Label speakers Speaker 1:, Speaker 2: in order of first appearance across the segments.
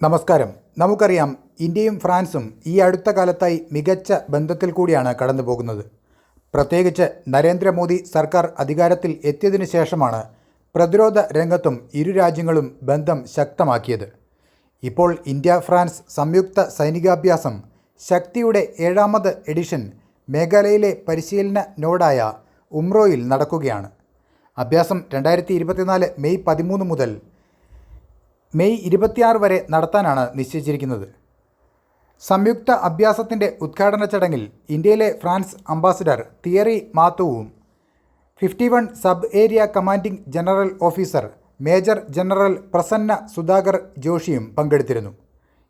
Speaker 1: നമസ്കാരം. നമുക്കറിയാം ഇന്ത്യയും ഫ്രാൻസും ഈ അടുത്ത കാലത്തായി മികച്ച ബന്ധത്തിൽ കൂടിയാണ് കടന്നു പോകുന്നത് പ്രത്യേകിച്ച് നരേന്ദ്രമോദി സർക്കാർ അധികാരത്തിൽ എത്തിയതിനു ശേഷമാണ് പ്രതിരോധ രംഗത്തും ഇരു രാജ്യങ്ങളും ബന്ധം ശക്തമാക്കിയത്. ഇപ്പോൾ ഇന്ത്യ ഫ്രാൻസ് സംയുക്ത സൈനികാഭ്യാസം ശക്തിയുടെ ഏഴാമത് എഡിഷൻ മേഘാലയയിലെ പരിശീലന നോഡായ ഉംറോയിൽ നടക്കുകയാണ്. അഭ്യാസം രണ്ടായിരത്തി മെയ് പതിമൂന്ന് മുതൽ മെയ് ഇരുപത്തിയാറ് വരെ നടത്താനാണ് നിശ്ചയിച്ചിരിക്കുന്നത്. സംയുക്ത അഭ്യാസത്തിന്റെ ഉദ്ഘാടന ചടങ്ങിൽ ഇന്ത്യയിലെ France ambassador Thierry മാത്തുവും fifty one sub area commanding general officer major general Prasanna Sudhakar ജോഷിയും പങ്കെടുത്തിരുന്നു.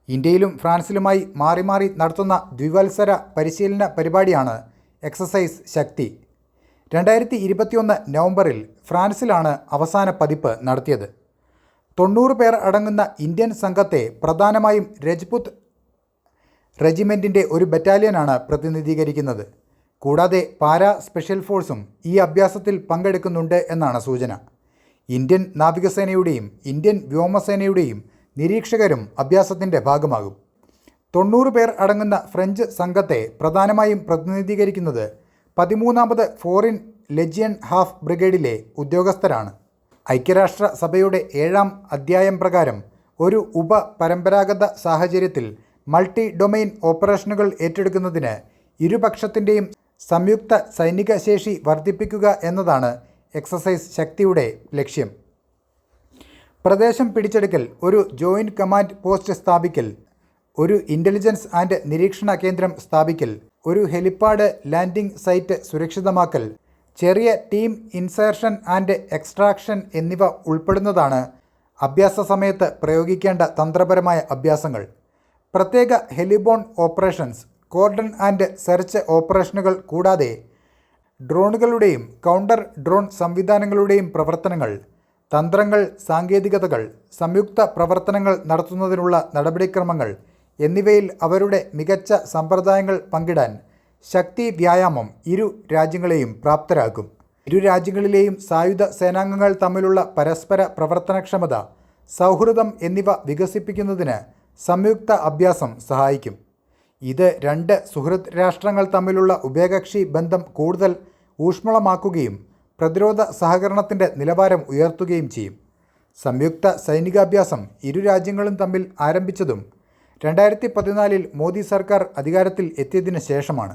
Speaker 1: ഇന്ത്യയിലും ഫ്രാൻസിലുമായി മാറി മാറി നടത്തുന്ന ദ്വിവത്സര പരിശീലന പരിപാടിയാണ് എക്സസൈസ് ശക്തി. രണ്ടായിരത്തി ഇരുപത്തിയൊന്ന് നവംബറിൽ ഫ്രാൻസിലാണ് അവസാന പതിപ്പ് നടത്തിയത്. തൊണ്ണൂറ് പേർ അടങ്ങുന്ന ഇന്ത്യൻ സംഘത്തെ പ്രധാനമായും രജ്പുത് റെജിമെന്റിന്റെ ഒരു ബറ്റാലിയനാണ് പ്രതിനിധീകരിക്കുന്നത്. കൂടാതെ പാരാ സ്പെഷ്യൽ ഫോഴ്സും ഈ അഭ്യാസത്തിൽ പങ്കെടുക്കുന്നുണ്ട് എന്നാണ് സൂചന. ഇന്ത്യൻ നാവികസേനയുടെയും ഇന്ത്യൻ വ്യോമസേനയുടെയും നിരീക്ഷകരും അഭ്യാസത്തിന്റെ ഭാഗമാകും. തൊണ്ണൂറ് പേർ അടങ്ങുന്ന ഫ്രഞ്ച് സംഘത്തെ പ്രധാനമായും പ്രതിനിധീകരിക്കുന്നത് പതിമൂന്നാമത് ഫോറിൻ ലെജിയൻ ഹാഫ് ബ്രിഗേഡിലെ ഉദ്യോഗസ്ഥരാണ്. ഐക്യരാഷ്ട്ര സഭയുടെ ഏഴാം അധ്യായം പ്രകാരം ഒരു ഉപ പരമ്പരാഗത സാഹചര്യത്തിൽ മൾട്ടി ഡൊമെയിൻ ഓപ്പറേഷനുകൾ ഏറ്റെടുക്കുന്നതിന് ഇരുപക്ഷത്തിന്റെയും സംയുക്ത സൈനിക ശേഷി വർദ്ധിപ്പിക്കുക എന്നതാണ് എക്സസൈസ് ശക്തിയുടെ ലക്ഷ്യം. പ്രദേശം പിടിച്ചെടുക്കൽ ഒരു ജോയിന്റ് കമാൻഡ് പോസ്റ്റ് സ്ഥാപിക്കൽ ഒരു ഇന്റലിജൻസ് ആൻഡ് നിരീക്ഷണ കേന്ദ്രം സ്ഥാപിക്കൽ ഒരു ഹെലിപ്പാഡ് ലാൻഡിംഗ് സൈറ്റ് സുരക്ഷിതമാക്കൽ ചെറിയ ടീം ഇൻസേർഷൻ ആൻഡ് എക്സ്ട്രാക്ഷൻ എന്നിവ ഉൾപ്പെടുന്നതാണ് അഭ്യാസ സമയത്ത് പ്രയോഗിക്കേണ്ട തന്ത്രപരമായ അഭ്യാസങ്ങൾ. പ്രത്യേക heliborne operations cordon and search ഓപ്പറേഷനുകൾ കൂടാതെ ഡ്രോണുകളുടെയും കൗണ്ടർ ഡ്രോൺ സംവിധാനങ്ങളുടെയും പ്രവർത്തനങ്ങൾ തന്ത്രങ്ങൾ സാങ്കേതികതകൾ സംയുക്ത പ്രവർത്തനങ്ങൾ നടത്തുന്നതിനുള്ള നടപടിക്രമങ്ങൾ എന്നിവയിൽ അവരുടെ മികച്ച സമ്പ്രദായങ്ങൾ പങ്കിടാൻ ശക്തി വ്യായാമം ഇരു രാജ്യങ്ങളെയും പ്രാപ്തരാക്കും. ഇരു രാജ്യങ്ങളിലെയും സായുധ സേനാംഗങ്ങൾ തമ്മിലുള്ള പരസ്പര പ്രവർത്തനക്ഷമത സൗഹൃദം എന്നിവ വികസിപ്പിക്കുന്നതിന് സംയുക്ത അഭ്യാസം സഹായിക്കും. ഇത് രണ്ട് സുഹൃദ് രാഷ്ട്രങ്ങൾ തമ്മിലുള്ള ഉഭയകക്ഷി ബന്ധം കൂടുതൽ ഊഷ്മളമാക്കുകയും പ്രതിരോധ സഹകരണത്തിന്റെ നിലവാരം ഉയർത്തുകയും ചെയ്യും. സംയുക്ത സൈനികാഭ്യാസം ഇരു രാജ്യങ്ങളും തമ്മിൽ ആരംഭിച്ചതും രണ്ടായിരത്തി പതിനാലിൽ മോദി സർക്കാർ അധികാരത്തിൽ എത്തിയതിനു ശേഷമാണ്.